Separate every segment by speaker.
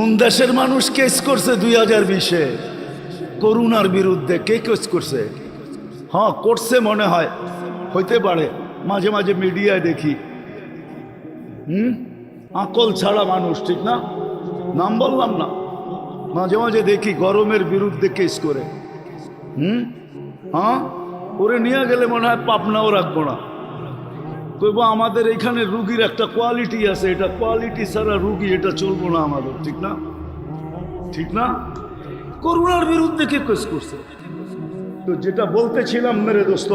Speaker 1: কোন দেশের মানুষ কেস করছে দুই হাজার বিশে? করুণার বিরুদ্ধে কে কেস করছে? হ্যাঁ করছে মনে হয়। হইতে পারে। মাঝে মাঝে মিডিয়ায় দেখি। হুম? আকল ছাড়া মানুষ, ঠিক না? নাম বললাম না। মাঝে মাঝে দেখি গরমের বিরুদ্ধে কেস করে। হুম? হ্যাঁ? ওরে নিয়ে গেলে মনে হয় পাপনাও রাখব না। কইব আমাদের এখানে রুগীর একটা কোয়ালিটি আছে। এটা কোয়ালিটি ছাড়া রুগী এটা চলবো না আমাদের, ঠিক না? ঠিক না? করোনার বিরুদ্ধে কে কেস করছে? তো যেটা বলতেছিলাম, মেরে দোস্ত।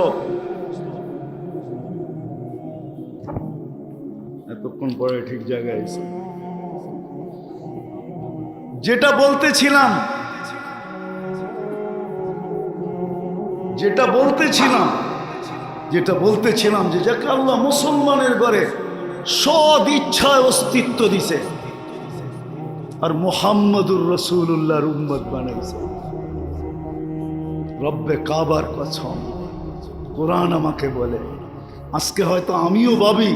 Speaker 1: এতক্ষণ পরে ঠিক জায়গায় এসে। যেটা বলতেছিলাম যেটা বলতেছিলাম যেটা বলতেছিলাম যে যাকে আল্লাহ মুসলমানের ঘরে সদ ইচ্ছায় অস্তিত্ব দিছে, আর মোহাম্মদুর রসুল্লাহর উম্মত বানাইছে। রব্বে কাবার কসম, কোরআন আমাকে বলে, আজকে হয়তো আমিও ভাবি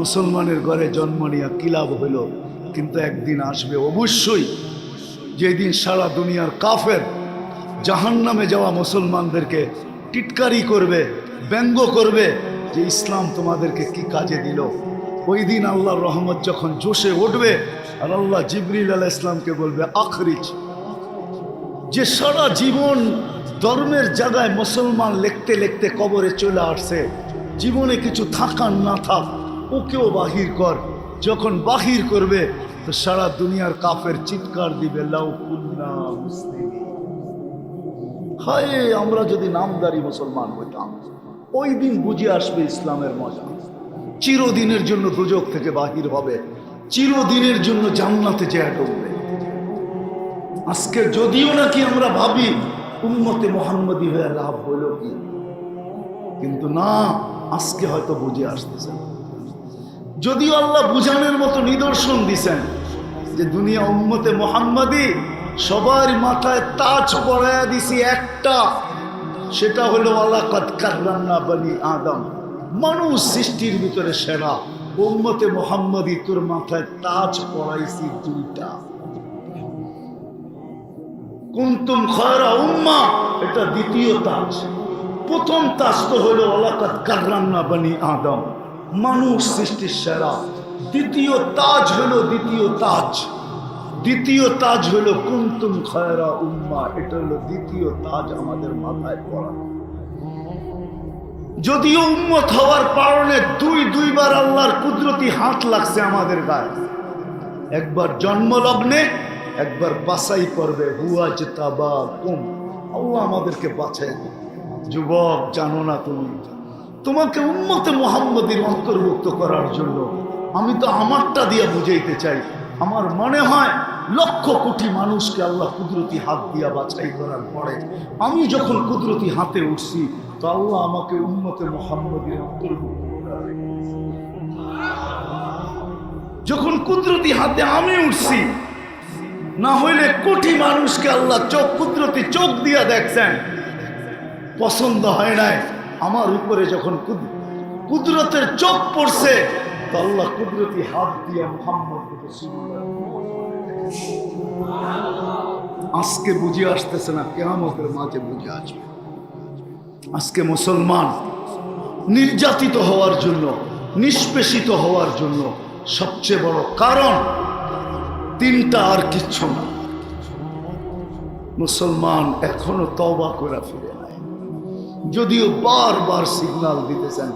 Speaker 1: মুসলমানের ঘরে জন্ম নিয়ে কি লাভ হইল কিন্তু একদিন আসবে অবশ্যই যেদিন সারা দুনিয়ার কাফের জাহান্নামে যাওয়া মুসলমানদেরকে টিটকারি করবে ব্যঙ্গ করবে যে ইসলাম তোমাদেরকে কি কাজে দিল? ওই দিন আল্লাহর রহমত যখন জোশে উঠবে, আর আল্লাহ জিবরিল আলাহ ইসলামকে বলবে, আখরিজ। যে সারা জীবন ধর্মের জায়গায় মুসলমান লিখতে লিখতে কবরে চলে আসছে, জীবনে কিছু থাকার না থাক, ওকেও বাহির কর। যখন বাহির করবে, তো সারা দুনিয়ার কাফের চিৎকার দিবে, লাউ কুন্না মুসলিমিন। হায়, আমরা যদি নামদারি মুসলমান হইতাম। ওই দিন বুঝে আসবে ইসলামের মজা। চিরদিনের জন্য দুজক থেকে বাহির হবে। চিরদিনের জন্য জান্নাতে যেয়ে ঢুকবে আজকে যদিও নাকি আমরা ভাবি, উম্মতে মোহাম্মদী হয়ে লাভ হইল কি? কিন্তু না, আজকে হয়তো বুঝে আসতেছে। যদিও আল্লাহ বুঝানোর মতো নিদর্শন দিছেন যে দুনিয়া উম্মতে মোহাম্মদী সবার মাথায় তাজ পরায়া দিছি একটা। সেটা হলো আলাকাত কার্রান্না বনি আদম। মানুষ সৃষ্টির ভিতরে সেরা। উম্মতে মোহাম্মদী তোর মাথায় তাজ পরাইছি দুইটা। কুন্তুম খয়রা উম্মা, এটা দ্বিতীয় তাজ। প্রথম তাজ তো হলো অলাকাত কার্রান্না বানি আদম। মানুষ সৃষ্টির সেরা। দ্বিতীয় তাজ হলো দ্বিতীয় তাজ। দ্বিতীয় তাজ হলো কুন্তুম খয়রা উম্মা, এটা হলো দ্বিতীয় তাজ আমাদের মাথায় পড়া। যদিও উম্মত হওয়ার কারণে দুই, দুইবার আল্লাহর কুদরতি হাত লাগছে আমাদের গায়ে। একবার জন্মলগ্নে, একবার বাসাই করবে হুয়া জেতাবা কুম আল্লাহ আমাদেরকে বাছাই যুবক, জানো না তুমি? তোমাকে উম্মতে মোহাম্মদীর অন্তর্ভুক্ত করার জন্য আমি তো আমারটা দিয়ে বুঝাইতে চাই। আমার মনে হয় লক্ষ কোটি মানুষকে আল্লাহ কুদরতি হাত দিয়া বাছাই করার পরে আমি যখন কুদরতি হাতে উঠছি, তো আল্লাহ আমাকে উম্মতে মোহাম্মদীর অন্তর্ভুক্ত যখন কুদরতি হাতে আমি উঠছি, না হইলে কোটি মানুষকে আল্লাহ চোখ, কুদরতি চোখ দিয়া দেখছেন। পছন্দ হয় নাই। আমার উপরে যখন কুদরতের চোখ পড়ছে আল্লাহ কুদরতি হাত দিয়া মোহাম্মদ। আজকে বুঝে আসতেছে না, কেয়ামতের মাঝে বুঝে আসবে। আজকে মুসলমান নির্যাতিত হওয়ার জন্য, নিষ্পেষিত হওয়ার জন্য সবচেয়ে বড় কারণ তিনটা আর কিচ্ছু না। মুসলমান এখনও তবা করে ফিরে নাই। যদিও বারবার সিগনাল দিতেছেন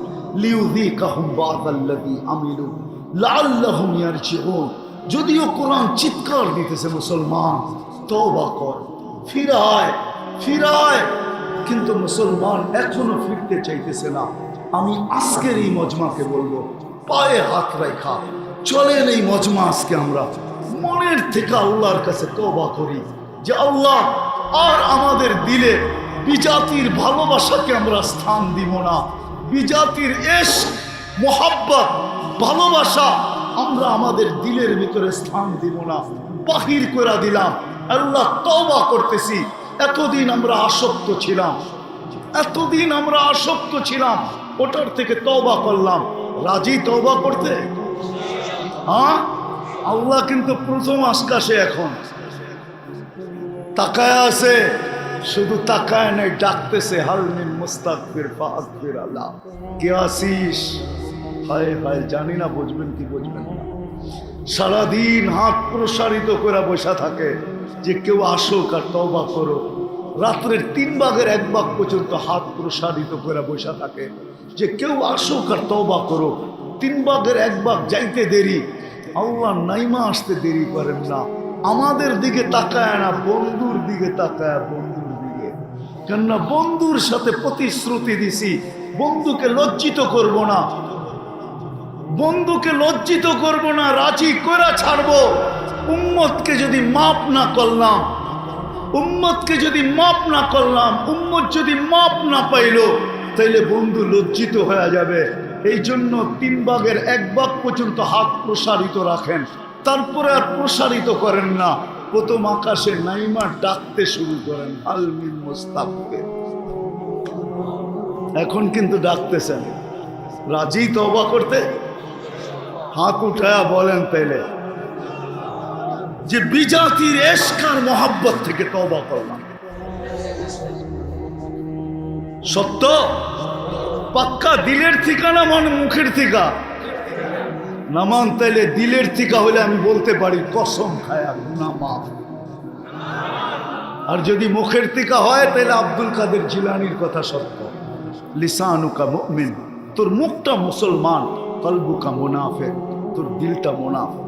Speaker 1: যদিও কোরআন চিৎকার দিতেছে মুসলমান, তওবা কর। ফিরায় ফিরায়, কিন্তু মুসলমান এখনও ফিরতে চাইতেছে না। আমি আজকের এই মজমাকে বলব, পায়ে হাত রেখা চলেন এই মজমা আজকে আমরা। মনের থেকে আল্লাহর কাছে তওবা করি, যে আল্লাহ, আর আমাদের দিলে বিজাতির ভালোবাসাকে আমরা স্থান দিব না। বিজাতির এস, মোহাব্বত, ভালোবাসা, আমরা আমাদের দিলের ভিতরে স্থান দিব না, বাহির করে দিলাম। আল্লাহ তওবা করতেছি। এতদিন আমরা আসক্ত ছিলাম। এতদিন আমরা আসক্ত ছিলাম। ওটার থেকে তওবা করলাম। রাজি তওবা করতে? হ্যাঁ? আল্লাহ কিন্তু প্রথম আকাশে এখন। তাকায় আছে। শুধু তাকায় নাই, ডাকতেছে হালমিন মুস্তাকবির, ফাকবির আল্লাহ। কে আসিস হায় হায়, জানি না, বুঝবেন কি বুঝবেন না। সারাদিন হাত প্রসারিত করে বসা থাকে যে কেউ আসুক আর তবা করো রাত্রের তিন ভাগের এক ভাগ পর্যন্ত হাত প্রসারিত করে বসা থাকে যে কেউ আসুক আর তবা করো তিন ভাগের এক ভাগ যাইতে দেরি। আল্লাহ নাইমা আসতে দেরি করেন না। আমাদের দিকে তাকায় না, বন্ধুর দিকে তাকায় বন্ধুর দিকে কেননা বন্ধুর সাথে প্রতিশ্রুতি দিছি? বন্ধুকে লজ্জিত করব না। বন্ধুকে লজ্জিত করব না, রাজি করে ছাড়বো। উম্মতকে যদি মাপ না করলাম, উম্মতকে যদি মাপ না করলাম, উম্মত যদি মাপ না পাইলো, তাইলে বন্ধু লজ্জিত হয়ে যাবে। এই জন্য তিন ভাগের এক ভাগ পর্যন্ত হাত প্রসারিত রাখেন। তারপরে আর প্রসারিত করেন না। প্রথম আকাশে নাইমা ডাকতে শুরু করেন আলমিন মোস্তাবকে এখন কিন্তু ডাকতেছেন। রাজি তবা করতে? হাত উঠায়া বলেন তাইলে যে বিজাতির এসকার মহাব্বত থেকে তবা করলাম সত্য? পাক্কা দিলের ঠিকানা মানে মুখের ঠিকা? নামান তাইলে দিলের টিকা হলে আমি বলতে পারি, কসম খায়া গুনা মাফ। আর যদি মুখের টিকা হয় তাহলে আব্দুল কাদের জিলানির কথা সত্য। লিসানুকা মুমিন, তোর মুখটা মুসলমান, কলবুকা মুনাফে তোর দিলটা মুনাফে